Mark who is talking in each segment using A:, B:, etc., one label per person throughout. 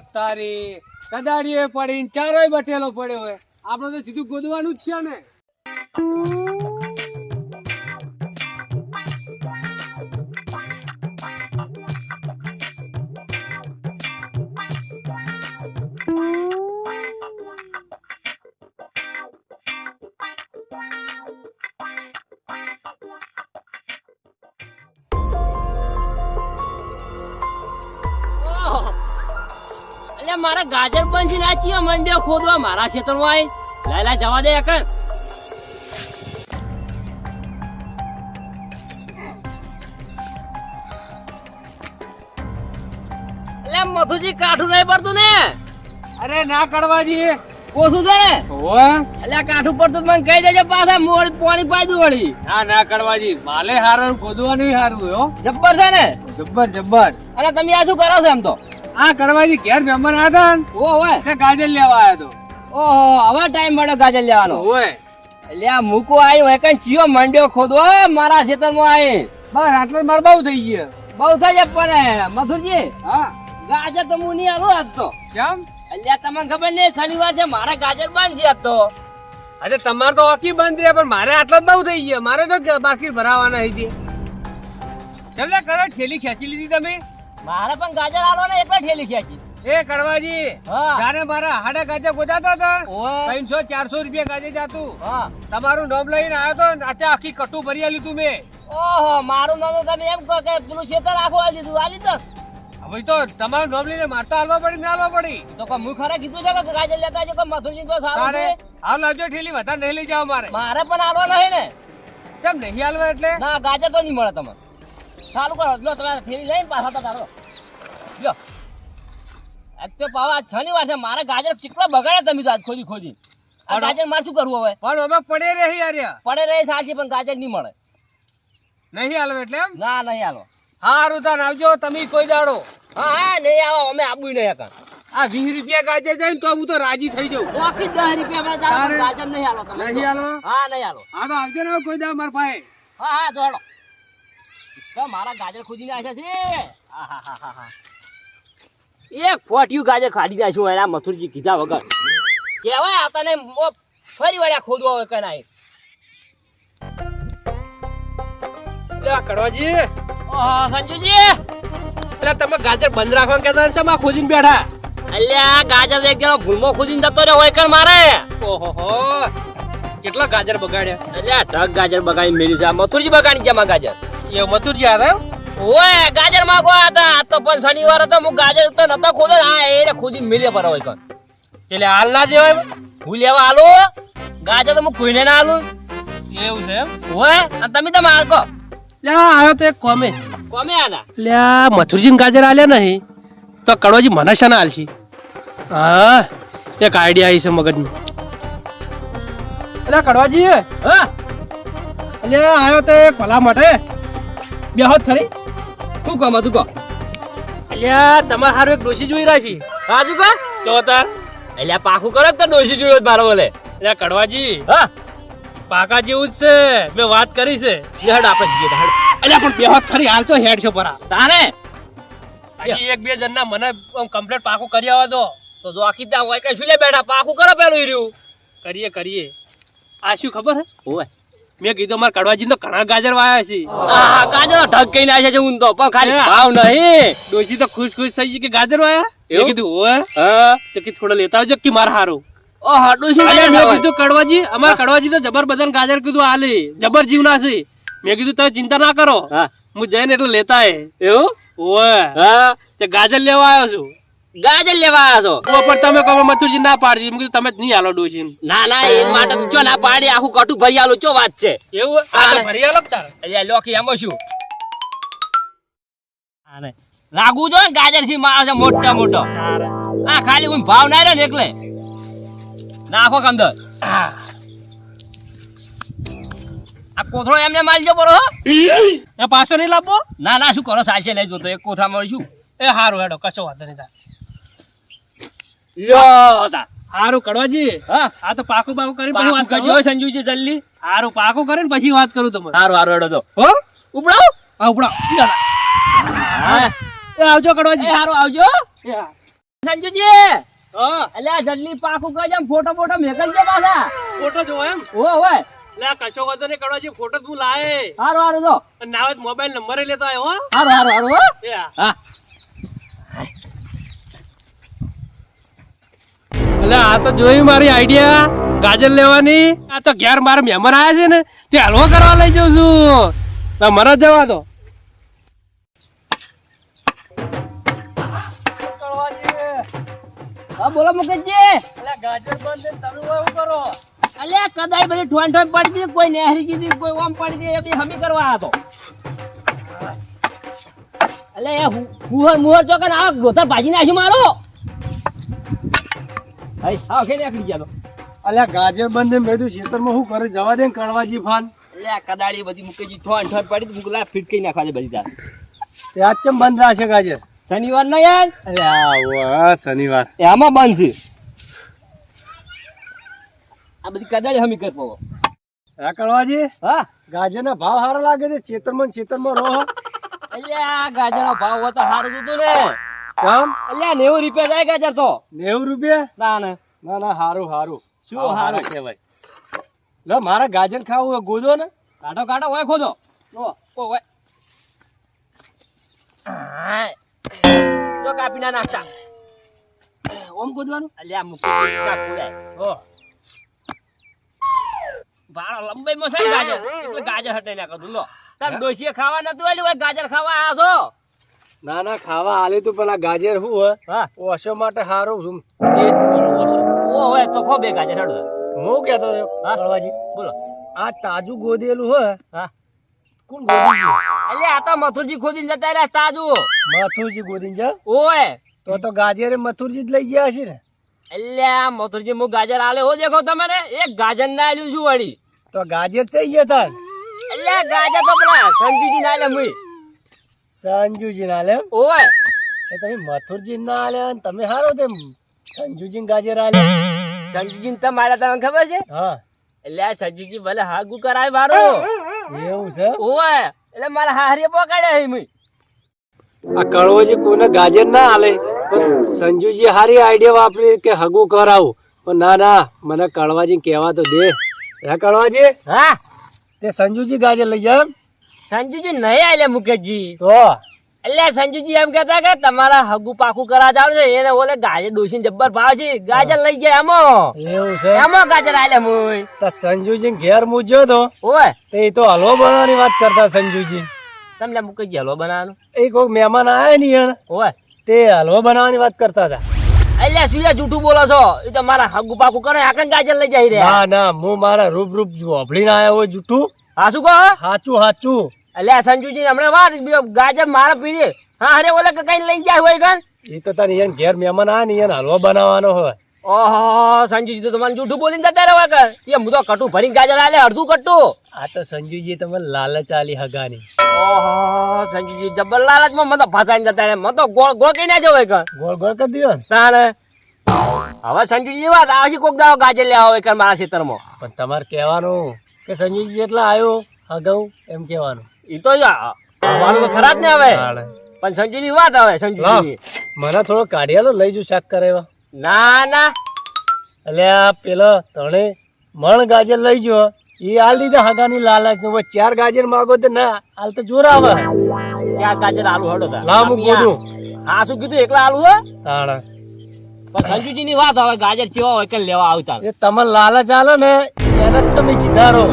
A: તારી. કદાડીએ પડીને ચારોય બટેલો પડ્યો હોય. આપણે તો સીધું ગોદવાનું જ છે ને.
B: મારા ગાજર બંધ નાચીએ મંડ્યો ખોદવા મારા ખેતરમાં આવી લાય લાય જવા દે એકણ. મથુજી કાઠું નહીં પડતું ને?
A: અરે ના કરવાજી.
B: ઓછું છે એટલે કાઠું પડતું મને કહી દેજો પાછા મોડ પાણી પાઈ વળી.
A: ના ના કરવાજી. માલે હારું ગોદવાનું હારું હોય હો.
B: જબ્બર છે ને?
A: જબ્બર જબ્બર.
B: અને તમે આ શું કરો છો એમ તો?
A: આ કડવાજી ઘેર મહેમાન આવ્યા હતા
B: ઓ હોય
A: તે ગાજર લેવા આવ્યો
B: ઓહો હવે ટાઈમ મળ્યો ગાજર લેવાનો.
A: હોય
B: એટલે આ મૂકો આવ્યો હોય કઈ ચિયો મંડ્યો ખોદો મારા ખેતરમાં આવી
A: બસ આટલે મારે બહુ થઈ ગયો.
B: બહુ થઈ જાય પણ મથુરજી
A: હા.
B: ગાજર તો હું નહીં આલું આજ તો.
A: કેમ?
B: એટલે તમને ખબર નહીં શનિવાર છે મારા ગાજર બંધ છે આજ તો.
A: અરે તમારે તો ઓકી બંધ છે પણ મારે આટલો જ બહુ થઈ ગયો. મારે તો બાકી ભરાવાના હતી કેમ કરો ઠેલી ખેંચી લીધી તમે?
B: મારે પણ ગાજર આલો ને એકલા ઠેલી ખેંચી
A: એ કડવાજી જાણે મારા હાડા ગાજે ગોજાતો હતો. ત્રણસો ચારસો રૂપિયા ગાજે જાતું.
B: હા.
A: તમારું નોબ લઈને આવ્યો તો ને આખી કટુ ભરી આલ્યું તું મેં.
B: ઓહો મારું નામ તમે એમ કહો કે પેલું ખેતર આખું આલી દીધું આલી દો.
A: હવે તો તમારું નામ લઈને મારતા હાલવા પડી ને હાલવા પડી.
B: તો કોઈ હું ખરા કીધું છે કે ગાજર લેતા છે કે મથુરજી તો સારું છે?
A: હાલ લાવજો ઠેલી વધારે નહીં લઈ જાઓ મારે.
B: મારે પણ હાલવા નહીં ને.
A: કેમ નહીં હાલવા એટલે?
B: ના ગાજર તો નહીં મળે તમને. સારું કરો લો તમે ઠેલી લઈને પાછા તો કાઢો લો. આજ તો પાવા આજ શનિવાર છે મારા ગાજર ચીકલા બગાડ્યા તમે તો આજ ખોદી ખોદી. આ ગાજર મારે શું કરવું હવે?
A: પણ અમે પડે રહી યાર.
B: પડે રહી સાચી પણ ગાજર નહીં મળે.
A: નહીં હાલવા એટલે એમ?
B: ના નહીં હાલો.
A: હારું તાર આવજો તમે કોઈ દાડો.
B: હા હા નહીં આવો અમે આબુ નહીં કાં
A: આ વીસ રૂપિયા ગાજર જાય તો હું તો રાજી થઈ જાઉં.
B: ચોકી દસ રૂપિયા. ગાજર નહીં હાલો તમે.
A: નહીં હાલવા
B: હા નહીં હાલો.
A: હા તો આવજો ને કોઈ દાડો મારા ભાઈ
B: હા હા દોડો મારા ગાજર ખોદીને આવ્યા છે. હા હા હા હા. એક ફોટિયું ગાજર ખાડી નાખ્યું એના મથુરજી કીધા વગર. કેવાય આ તને ફરી વળ્યા ખોદવા હોય કનાય
A: કડવાજી.
B: સંજુજી.
A: એટલે તમે ગાજર બંધ કહેતા ને શેમાં ખોજીને બેઠા?
B: અલ્યા ગાજર એક જણો ભૂલમો ખોદીને જતો રહ્યો હોય કણ મારે?
A: ઓહો કેટલા ગાજર બગાડ્યા?
B: અલ્યા ઢગ ગાજર બગાડી મેલ્યું છે. મથુરજી બગાડી ગયા ગાજર.
A: એ મથુરજી આવ્યા
B: ઓય ગાજર માગવા હતા. આ તો પણ શનિવાર હતો હું ગાજર તો નતો ખોદો હા એને ખોદી મિલે પર હોય કણ
A: એટલે હાલ ના દેવાય
B: હું લેવા આલો ગાજર તો હું કોઈને ના આલું
A: એવું છે એમ?
B: ઓય અને તમે તો મારકો
A: લ્યા આવ્યો તો એક કોમે.
B: કોમે આલા?
C: લ્યા મથુરજી ગાજર આલ્યા નહીં તો કડોજી મને શાના આલશી? હા એક આઈડિયા આવી છે મગજમાં. એટલે કડવાજી.
B: હા.
C: એટલે આવ્યો તો ભલા માટે. બે હોત ખરી.
B: શું કામ હતું કહો?
C: એટલે તમારે હારું એક ડોશી જોઈ રહ્યા છે.
B: રાજુ કા
C: તો તાર
B: અલ્યા પાકું કરો તો ડોશી જોયો જ મારો બોલે
C: એટલે કડવાજી.
B: હા.
C: પાકા જેવું જ છે. મેં વાત કરી છે.
B: હેડ આપણે જઈએ હેડ
C: એટલે પણ બે વાત ખરી હાલ તો હેડ છે પરા. તાને એક બે જણના મને કમ્પ્લેટ પાકું કરી આવવા દો.
B: તો જો આખી ત્યાં હોય કઈ શું લે બેઠા? પાકું કરો પેલું હીર્યું.
C: કરીએ કરીએ. આ શું ખબર હે?
B: ઓય.
C: મેં કીધું મારા કડવાજી તો ઘણા ગાજર વાયા છે.
B: આ ગાજર ઢગ કઈ નાખે છે હું તો. પણ ખાલી ભાવ નહીં.
C: ડોશી તો ખુશ ખુશ થઈ ગઈ કે ગાજર વાયા?
B: એવું?
C: કીધું ઓય
B: હા.
C: તો કે થોડા લેતા આવજો કે મારે હારું. મેં કીધું કડવાજી અમારા કડવાજી તો જબર બદન ગાજર કીધું આલે જબર જીવના છે. મેં કીધું તમે ચિંતા ના કરો.
B: હું.
C: જઈને એટલે લેતા હે
B: એવું?
C: ઓય
B: હા.
C: તે ગાજર લેવા આવ્યો છું.
B: ગાજર લેવા આવ્યા છો?
C: પણ તમે કહો મથુરજી ના પાડી મેં કીધું તમે જ નહીં હાલો ડોશી
B: ના ના એ માટે તો ચો ના પાડી આખું કટું ભરી આલો ચો વાત છે?
C: એવું આ ભરી આલો તાર.
B: એટલે લોકી એમાં શું? આને લાગુ જો ગાજરથી મારો છે મોટો મોટો. આ ખાલી કોઈ ભાવ ના રહ્યો ને એટલે. નાખો કંદર આ કોથળો એમને માલજો બરો
C: એ પાછો નહીં લાવવો?
B: ના ના શું કરો? સાચે નહીં જોતો એક કોથળા મળીશું
C: એ સારું હેડો કશો વાંધો નહીં તાર.
B: લ્યો તા.
C: હારું કડવાજી
B: હા.
C: આ તો પાકું પાકું કરીને પછી વાત
B: કરજો
C: કરજો
B: સંજુજી જલ્દી.
C: હારું પાકું કરીને પછી વાત કરું તમને.
B: સારું સારું હેડો તો.
C: હો?
B: ઉપડાવો
C: આ ઉપડા.
B: હા.
C: એ આવજો કડવાજી
B: એ આવજો. સંજુજી.
C: હા.
B: અલ્યા જલ્દી પાકું કરજે ફોટો ફોટો મેકલજો પાછા.
C: ફોટો જોવો એમ?
B: હો હોય.
C: લે કશો વાંધો નહીં કડવાજી ફોટો તું લાય
B: હારું હારું તો
C: અને ના હોય મોબાઈલ નંબર લેતો આવ્યો હો.
B: હારું હારું હારું હો
C: એ હા.
B: હા
C: એટલે આ તો જોઈ મારી આઈડિયા ગાજર લેવાની. આ તો ઘેર મારા મહેમાન આવ્યા છે ને તે હલવો કરવા લઈ જાઉં છું. મને જવા દો.
B: હા બોલો મુકેશજી.
C: ગાજર બંધ તમે શું કરો?
B: અલ્યા કદાચ બધી ઠોન ઠોન પડી દીધી કોઈ નેહરી દીધી કોઈ ઓમ પડી દીધી એ બધી હમી કરવા હતો અલ્યા એ મુહર મુહર ચોકન આવ ગોથા ભાજી નાખ્યું મારો. હઈ કે નીકળી ગયા તો.
D: અલ્યા ગાજર બંધ એમ કીધું ખેતરમાં શું કરે? જવા દે ને કડવાજી ફાન.
B: અલ્યા કદાળી બધી મુકેશજી ઠોન ઠોન પડી દીધી મુકલા ફીટ કરી નાખવા દે બધી તાર.
D: તે આજ ચમ બંધ રાખશે ગાજર?
B: શનિવાર ના યાર?
D: અલ્યા શનિવાર.
B: એ આમાં બંધ છે. આ બધી કદાળી હમી કરતો
D: હા કડવાજી
B: હા.
D: ગાજરના ભાવ સારા લાગે છે? ખેતરમાં ને ખેતરમાં રહો.
B: અલ્યા ગાજરનો ભાવ હોય તો સારું દીધું ને.
D: ચમ?
B: અલ્યા નેવું રૂપિયા જાય ગાજર તો
D: નેવું રૂપિયા?
B: ના ના.
D: ના ના હારું હારું.
B: શું હારું?
D: કહેવાય. લો મારા ગાજર ખાવું હોય ગોદો ને.
B: કાઢો કાઢો હોય ખોજો. ઓ ઓ હોય. જો કાપી ના નાખતા.
D: ઓમ ગોદવાનું?
B: અલ્યા મૂકી ના કુડાય
D: હો
B: ભાડો લંબાઈમાં છે ગાજર? એટલે ગાજર હટાઈ નાખો લો તાર ડોસીએ ખાવા નતું આલ્યું હોય ગાજર ખાવા આ છો?
D: ના ના ખાવા હાલે તું પેલા ગાજર શું હોય?
B: હા.
D: ઓછો માટે સારું તેજ પેલું ઓછો
B: ઓ હોય તો ખો બે ગાજર હડો
D: હું કહેતો
B: હા?
D: કડવાજી
B: બોલો.
D: આ તાજું ગોદેલું હોય
B: હા.
D: કોણ ગોદી
B: એટલે આ તો મથુરજી ખોદીને જતા રહ્યા તાજુ.
D: મથુરજી ગોદીને જા?
B: ઓય.
D: તો તો ગાજરે મથુરજી જ લઈ ગયા હશે ને?
B: એટલે આ મથુરજી મુ ગાજર આલે હો દેખો તમને એક ગાજર ના આલ્યું છું વળી.
D: તો ગાજર ચઈ ગયા તાર?
B: એટલે ગાજર તો પેલા સંજીજી ના આલે મુઈ.
D: સંજુજી ના લે.
B: ઓય
D: તો તમે મથુરજી ના ને તમે હારો તે સંજુજી ગાજર આલ્યા
B: સંજુજી તો મારા તમને ખબર છે?
D: હા.
B: એટલે આ સંજુજી ભલે હાગુ કરાય મારો
D: એવું છે?
B: ઓય! એટલે મારા હારી પકડ્યા હે મુઈ.
D: આ કળવોજી કોને ગાજર ના આલે પણ સંજુજી હારી આઈડિયા વાપરી કે હગુ કરાવું. પણ ના ના મને કળવાજી કહેવા તો દે. હે કળવાજી?
B: હા?
D: તે સંજુજી ગાજર લઈ જા
B: સંજુજી નહીં આલે મુકેશજી.
D: તો?
B: એટલે સંજુજી એમ કહેતા કે તમારા હગુ પાકું કરા જાવ છે એને ઓલે ગાજર દોશી જબ્બર ભાવ છે ગાજર લઈ ગયા એમાં.
D: એવું છે?
B: એમાં ગાજર આલે મુઈ.
D: તો સંજુજી ઘેર મૂજ્યો તો?
B: ઓય.
D: તે તો હલવો બનાવવાની વાત કરતા સંજુજી.
B: તમને મુકેશ હલવો બનાવવાનું?
D: એ કોઈ મહેમાન આયા નહીં યાર
B: ઓય.
D: તે હલવો બનાવવાની વાત કરતા હતા.
B: એટલે યાર જૂઠું બોલો છો? એ તો મારા હગુ પાકું કરે આકન ગાજર લઈ જાય રે.
D: ના ના હું મારા રૂપ રૂપ હોભળીને આયા હોય જૂઠું.
B: હા શું કહો?
D: સાચું સાચું
B: એટલે સંજુજી હમણાં વાત ગાજર મારા પીને હા અરે ઓલે કે કઈ લઈ જાય હોય કન
D: એ તો તને ઈયન ઘેર મહેમાન આ ને ઈયન હલવો બનાવવાનો હોય.
B: ઓહો સંજુજી તો તમારે જૂઠું બોલીને જતા રહેવા કર એ હું તો કટું ભરીને ગાજર આલે અડધું કટું.
D: આ તો સંજુજી તમે લાલચ આલી હગાની.
B: ઓહો સંજુજી જબર લાલચમાં મને તો ફસાઈને જતા રહે મને તો ગોળ ગોળ કઈ ના જવાય કર
D: ગોળ ગોળ કરી દીધો
B: તાણે હવે સંજુજી વાત આવશે કોક દાડો ગાજર લેવા હોય કર મારા ખેતરમાં.
D: પણ તમારે કહેવાનું કે સંજુજી જેટલા આવ્યો હગાઉ એમ કહેવાનું.
B: એ તો આવવાનું તો ખરા જ ને હવે. પણ સંજુની વાત આવે સંજુજી
D: મને થોડો કાઢિયાલો લઈ જુ શાક કરાવવા
B: ના ના.
D: એટલે આ પેલો તણે મણ ગાજર લઈ જો એ હાલ દીધા હગાની લાલચ ને ચાર ગાજર માગો તો ના હાલ તો જોર આવે.
B: ચાર ગાજર આલુ હડો.
D: લાવ હું ગોધું
B: હા શું કીધું એકલા આલુ હે?
D: તાણે.
B: પણ સંજુજી ની વાત આવે ગાજર ચેવા હોય કે લેવા આવતા.
D: એ તમને લાલચ આલો ને એને તમે જીધારો.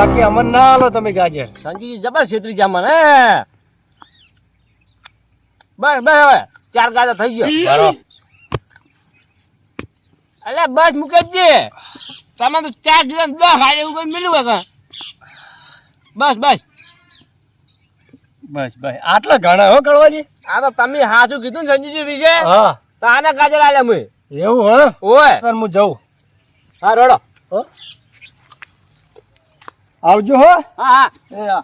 D: બાકી અમર ના આલો તમે ગાજર.
B: સંજીજી જબર છેતરી જા મને બસ બસ હવે ચાર ગાજર થઈ ગયો.
D: બરો.
B: અલે બસ મુકેશજી તમે તો ચાર દિવસ દસ હારે એવું કઈ મળ્યું બસ બસ.
D: બસ બસ. આટલા ઘણા હો કળવાજી?
B: આ તો તમે હાચું કીધું ને સંજુજી વિશે
D: હા.
B: તો આને ગાજર આલે મુ
D: એવું હો?
B: ઓય.
D: તાર હું જઉં.
B: હા રોડો.
D: હો? આવજો હો.
B: હા હા.
D: એ હા.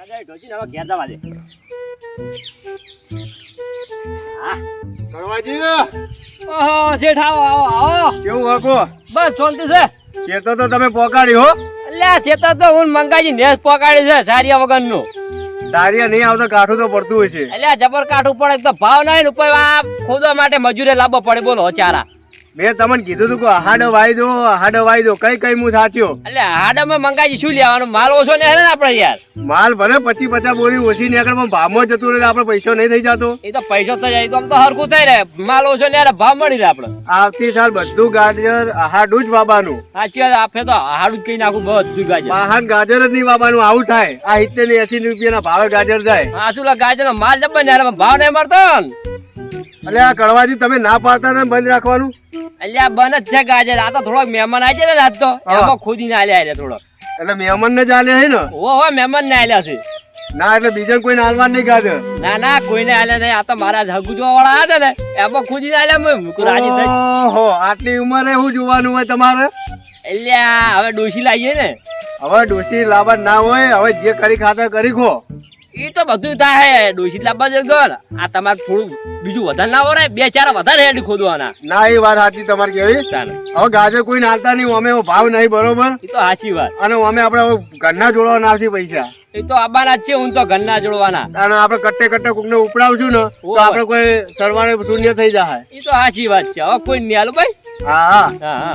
B: હવે ઘેર જવા દે. હા.
D: કળવાજી
B: ઓહો શેઠ આવો આવો આવો.
D: કેવું હકો
B: બસ શાંતિ છે.
D: ચેતો તો તમે પોકાડી હો.
B: અલ્યા શેતર તો હું મંગાજી નેસ પોકાડી છે સારિયા વગરનું.
E: સારી નહીં આવતો કાઠું તો પડતું હોય છે.
B: એટલે જબર કાઠું પડે તો ભાવ નહીં ઉપર ખોદવા માટે મજૂરે લાવવો પડે. બોલો ચારા.
E: મેં તમને કીધું તું કે હાડો વાઈ દો આહાડો વાઈ દો. કઈ કઈ હું સાચ્યો
B: એટલે હાડમાં મંગાઈ શું લેવાનું? માલ ઓછો ને હે આપણે યાર.
E: માલ ભલે પચી પચાસ બોરી ઓછી નીકળે પણ ભાવમાં જતું રહે આપણે પૈસો નહીં થઈ જતો.
B: એ તો પૈસો થઈ જાય તો આમ તો હરકું થઈ રહે માલ ઓછો ને યાર ભાવ મળી રહે આપણે.
E: આવતી સાલ બધું ગાજર હાડું જ વાબાનું
B: સાચી વાત આપે તો હાડું જ કઈ નાખું બધું ગાજર.
E: વાહન ગાજર જ નહીં વાબાનું આવું થાય. આ સિત્તેર ને એસી રૂપિયાના ભાવે ગાજર જાય.
B: હા શું ગાજર માલ જબર ને યાર ભાવ નહીં મળતો
E: એટલે આ કડવાજી તમે ના પાડતા ને બંધ રાખવાનું.
B: એટલે આ બન જ છે ગાજર આ તો થોડોક મહેમાન આવી છે ને આજ તો.
E: હા.
B: એમાં ખોદીને આલ્યા રે થોડો
E: એટલે મહેમાન ને ચાલે છે ને?
B: ઓ હો મહેમાન ને આલ્યા છે.
E: ના એટલે બીજા કોઈ નાલવાન નહીં ગાજર
B: ના ના કોઈને આલ્યા નહીં. આ તો મારા હગુ જોવા વાળા હતા ને. એમાં ખોદીને આલ્યા મેં. રાજી થઈ.
E: ઓહો આટલી ઉંમરે શું જોવાનું હોય તમારે?
B: એટલે હવે ડોશી લાવીએ ને.
E: હવે ડોસી લાવવા ના હોય હવે જે કરી ખાતા કરી ખો.
B: એ તો બધું થાય ડોશી લાવવા જશો ને આ તમારે થોડું બીજું વધારે ના વરાય. બે ચાર વધારે હેડી ખોદવાના.
E: ના એ વાત સાચી તમારી કેવી
B: ચાલો.
E: હવે ગાજર કોઈ નાલતા નહીં અમે ભાવ નહીં બરોબર?
B: એ તો સાચી વાત.
E: અને અમે આપણે ઘરના જોડવા નાખી પૈસા.
B: એ તો આબાના છે હું તો ઘરના જોડવાના.
E: અને આપણે કટ્ટે કટ્ટે કોકને ઉપડાવશું ને તો આપણે કોઈ સરવાળે શૂન્ય થઈ જાય.
B: એ તો સાચી વાત છે. હવે કોઈ નહીં હાલો ભાઈ.
E: હા હા.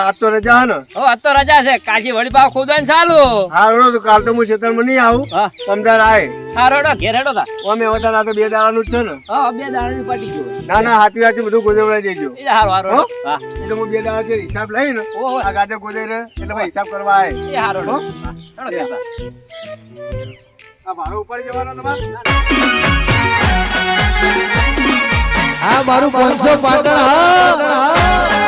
E: આજ તો રજા હે ને?
B: આ તો રજા છે. કાશી વળી પાવ ખોદવાનું ચાલુ.
E: હા રોડો તો કાલ તો હું ખેતરમાં નહીં આવું.
B: હા.
E: તમદાર આય
B: હા રોડો ઘેર તા
E: અમે આ તો બે દાડાનું જ છે ને.
B: હા બે દાડાની પાટી ગયો
E: ના ના હાથી હાથી બધું ગોદવડાઈ દેજો.
B: એ હારો હારો હા?
E: એટલે હું બે દાડા જે હિસાબ લઈ ને
B: ઓહો.
E: આ ગાજર ગોદાઈ રહે એટલે ભાઈ હિસાબ કરવા આય.
B: એ હારો
E: હો?
B: હેડો ઘેર તા.
E: આ ભાડો ઉપર જવાનો તમારે?
C: આ મારું પાંચસો પાટણ હા.